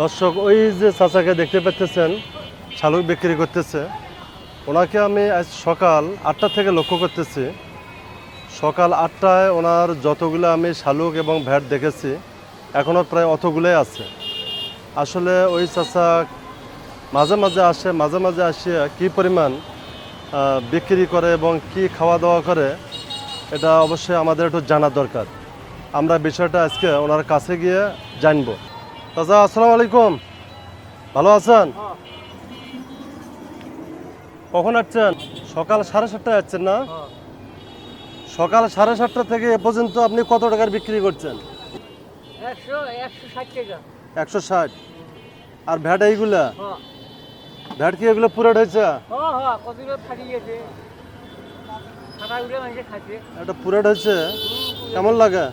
দর্শক, ওই যে চাচাকে দেখতে পাচ্ছেন শালুক বিক্রি করতেছে। ওনাকে আমি আজ সকাল আটটা থেকে লক্ষ্য করতেছি। সকাল আটটায় ওনার যতগুলো আমি শালুক এবং ভ্যাট দেখেছি এখনও প্রায় অতগুলোই আছে। আসলে ওই চাচা মাঝে মাঝে আসে, মাঝে মাঝে আসিয়া কী পরিমাণ বিক্রি করে এবং কি খাওয়া দাওয়া করে, এটা অবশ্যই আমাদের একটু জানা দরকার। আমরা বিষয়টা আজকে ওনার কাছে গিয়ে জানব। চাচা আসসালামু আলাইকুম ভালো আছেন? কখন আসছেন? সকাল সাড়ে সাতটায় আসছেন না? সকাল সাড়ে সাতটা থেকে এ পর্যন্ত আপনি কত টাকার বিক্রি করছেন? একশো ষাট আর ভ্যাট এইগুলা? হ্যাঁ। ভ্যাট কি এগুলো পুরো হয়েছে? হ্যাঁ হ্যাঁ এটা পুরো হয়েছে? কেমন লাগে?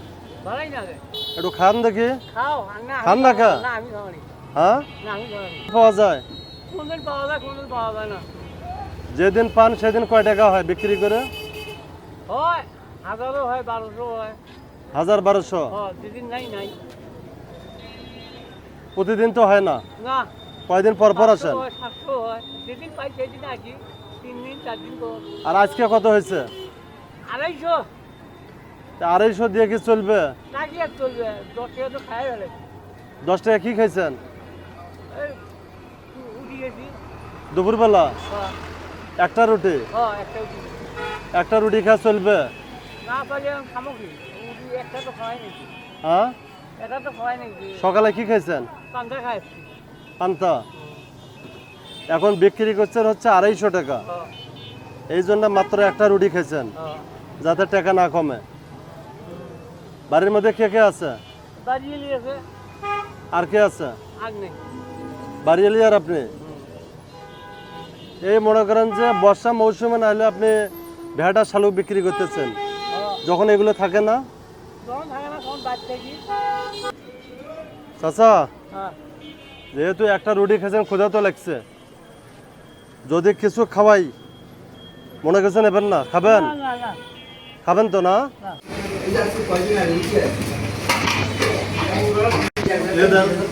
একটু খান দেখি। খান না খা? হ্যাঁ? পাওয়া যায়? যেদিন পান সেদিন কয় টাকা হয় বিক্রি করে? হাজার বারোশো? প্রতিদিন তো হয় না। কয়দিন পর পর আসেন? আর আজকে কত হয়েছে? আড়াইশো। আড়াইশো দিয়ে কি চলবে? দশ টাকা কি খাইছেন? দুপুরবেলা? হ্যাঁ। একটা রুটি? হ্যাঁ একটা গেছি। একটা রুটি খাওয়া চলবে? হ্যাঁ? সকালে কি খাইছেন? পান্তা? এখন বিক্রি করছেন হচ্ছে আড়াইশো টাকা। হ্যাঁ। এই জন্য মাত্র একটা রুটি খাইছেন হ্যাঁ। যাতে টাকা না কমে। বাড়ির মধ্যে কে কে আছে? আর কে আছে? বাড়ি এলি আর আপনি? এই মনে করেন যে বর্ষা মৌসুমে না হলে আপনি ভেড়া শালুক বিক্রি করতেছেন। হ্যাঁ। যখন এগুলো থাকে না? চাচা হ্যাঁ। যেহেতু একটা রুটি খেয়েছেন ক্ষুধা তো লাগছে। যদি কিছু খাওয়াই মনে করছেন নেবেন না? খাবেন? খাবেন তো না। না খাবেন তো না না এটা তো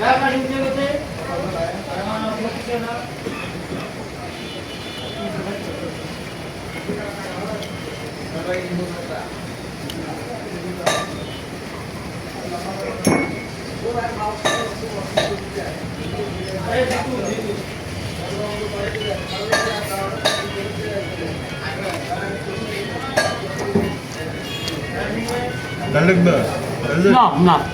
ಯಾಕೆ ಹಿಂದಿರುತ್ತೆ Đang lưng mở. Nọc nọc.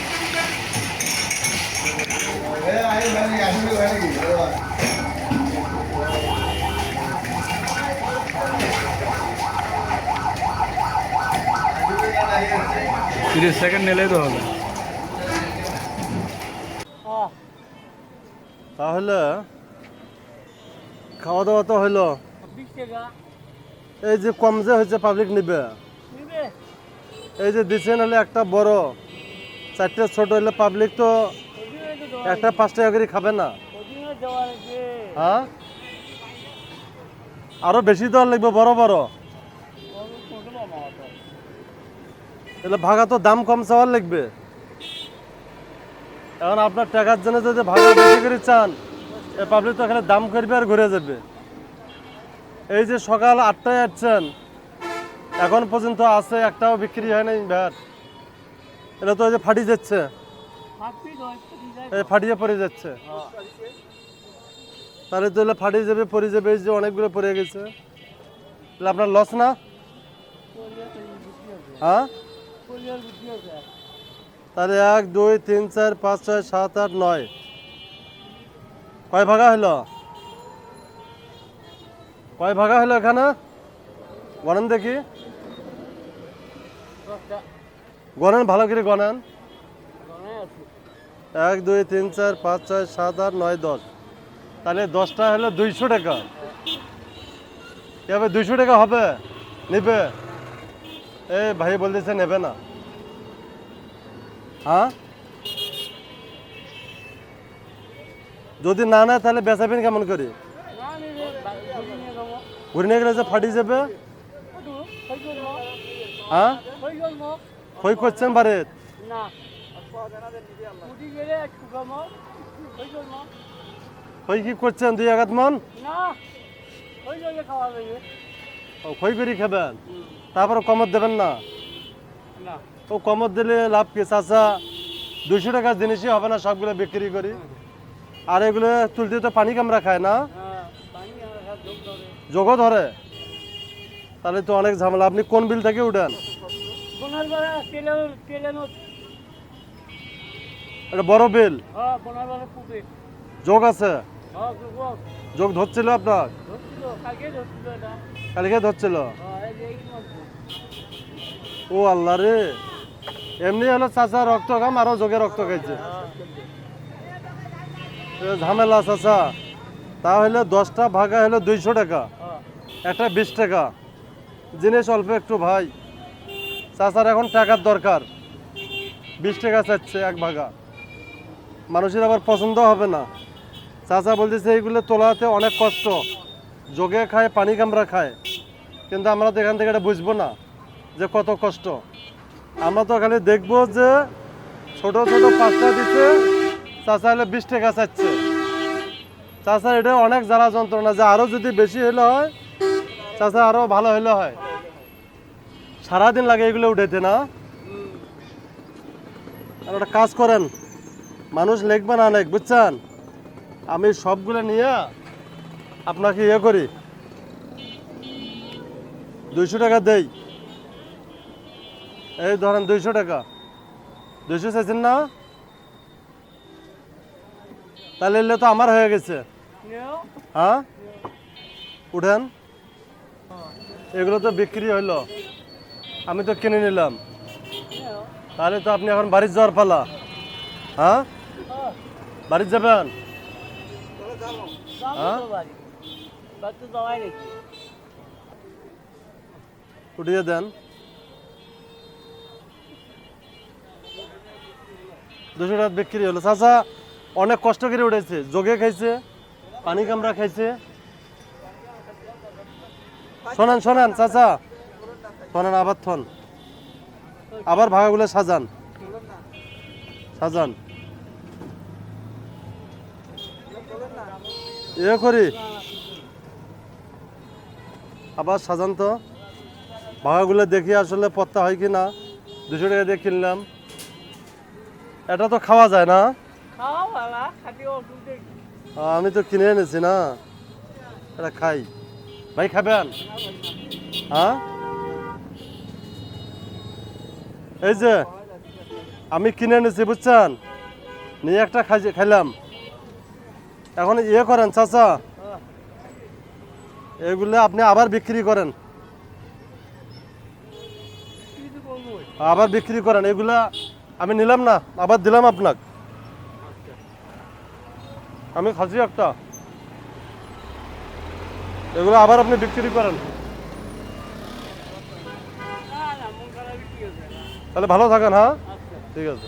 তিরিশ সেকেন্ড নিলেই তো হবে। তাহলে খাওয়া দাওয়া তো হইল। এই যে কম যে হয়েছে পাবলিক নিবে। নিবে। এই যে দিচ্ছেন হলে একটা বড় চারটে ছোট হলে পাবলিক তো একটা পাঁচ টাকা করে খাবে না। হ্যাঁ? আরও বেশি দেওয়ার লাগবে বড় বড়। তাহলে ভাগা তো দাম কম চাওয়ার লাগবে। এখন আপনার টাকার জন্য যদি ভাড়া বেশি করে চান পাবলিক তো এখানে দাম করবে আর ঘুরে যাবে। এই যে সকাল আটটায় আসছেন, এখন পর্যন্ত আছে, একটাও বিক্রি হয় নাই ভ্যাট এটা তো ওই যে ফাটি যাচ্ছে। এই ফাটিয়ে পড়ে যাচ্ছে। তাহলে তো ফাটিয়ে যাবে, পড়ে যাবে, এই যে অনেকগুলো পড়ে গেছে। তাহলে আপনার লস না? হ্যাঁ? তাহলে এক, দুই, তিন, চার, পাঁচ, ছয়, সাত, আট, নয়। কয় ভাগা হলো? কয় ভাগা হলো এখানে? গণেন দেখি। গণেন, ভালো করে গণেন। এক, দুই, তিন, চার, পাঁচ, ছয়, সাত, আট, নয়, দশ। তাহলে দশটা হলো দুইশো টাকা। হবে দুইশো টাকা হবে? নিবে? এ ভাই বলতেছে নেবে না। হ্যাঁ? যদি না নেয় তাহলে বেচাবেন কেমন করে? ঘুরি নিয়ে গেলে যে ফাটি যাবে? হ্যাঁ? কই করছেন বারে কই কি করছেন দুই আঘাত মন? খই করে খাবেন? তারপরে কমত দেবেন না? ও কমত দিলে লাভ কি? চাচা দুশো টাকার জিনিসই হবে না সবগুলো বিক্রি করি। আর এগুলো তুলতে তো পানি কামড়া খায় না? হ্যাঁ যোগ ধরে। তাহলে তো অনেক ঝামেলা। আপনি কোন বিল থেকে উঠেন? এটা বড় বিল। হ্যাঁ পুবে যোগ আছে? হ্যাঁ যোগ ধরছিল আপনার? কালকে ধরছিল হ্যাঁ ও আল্লাহ রে! এমনি হলো চাচা রক্ত খাম, আরও যোগে রক্ত খাইছে। ঝামেলা চাচা। তাহলে দশটা ভাগা হলো দুইশো টাকা, একটা বিশ টাকা। জিনিস অল্প একটু ভাই। চাচার এখন টাকার দরকার। বিশ টাকা চাচ্ছে এক ভাগা। মানুষের আবার পছন্দ হবে না। চাচা বলতেছে, এইগুলো তোলাতে অনেক কষ্ট। যোগে খায়, পানি কামড়া খায়। কিন্তু আমরা তো এখান থেকে এটা বুঝব না যে কত কষ্ট। আমরা তো খালি দেখব যে ছোট ছোট পাঁচটা দিচ্ছে, চাচা হলে বিশ টাকা চাচ্ছে। চাচা, এটা অনেক জ্বালা যন্ত্রণা যে আরও যদি বেশি হলে হয়, চাচা আরও ভালো হলে হয়। সারাদিন লাগে এগুলো উঠেতে না। আর একটা কাজ করেন, মানুষ লিখবে না লেখ বুঝছেন? আমি সবগুলো নিয়ে আপনাকে ইয়ে করি। দুইশো টাকা দেই। এই ধরেন দুইশো টাকা। দুইশো চাইছেন না? তাহলে এলে তো আমার হয়ে গেছে। হ্যাঁ? উঠেন। এগুলো তো বিক্রি হইল। আমি তো কিনে নিলাম। তাহলে তো আপনি এখন বাড়ির যাওয়ার পালা। হ্যাঁ? বাড়ির যাবেন? যাব হ্যাঁ? উঠিয়ে দেন। দুশো টাকা বিক্রি হলো। চাচা, অনেক কষ্ট করে উঠেছে যোগে খাইছে, পানি কামড়া খাইছে। শোনেন শোনেন, চাচা। শোনেন, আবার থন। আবার ভাগাগুলো সাজান। সাজান। ইয়ে করি। আবার সাজান তো। ভাগাগুলো দেখি আসলে পত্তা হয় কি না দুশো টাকা দিয়ে কিনলাম। এটা তো খাওয়া যায় না? আমি তো কিনে এনেছি না। এটা খাই। ভাই খাবেন? হ্যাঁ এই যে আমি কিনে এনেছি বুঝছেন? নিয়ে একটা খাই খাইলাম। এখন ইয়ে করেন চাচা। এগুলো আপনি আবার বিক্রি করেন। আবার বিক্রি করেন। এগুলা আমি নিলাম না আবার দিলাম আপনাক আমি খাচ্ছি একটা এগুলো আবার আপনি বিক্রি করেন না না মন খারাপ কি আছে তাহলে ভালো থাকেন হ্যাঁ আচ্ছা ঠিক আছে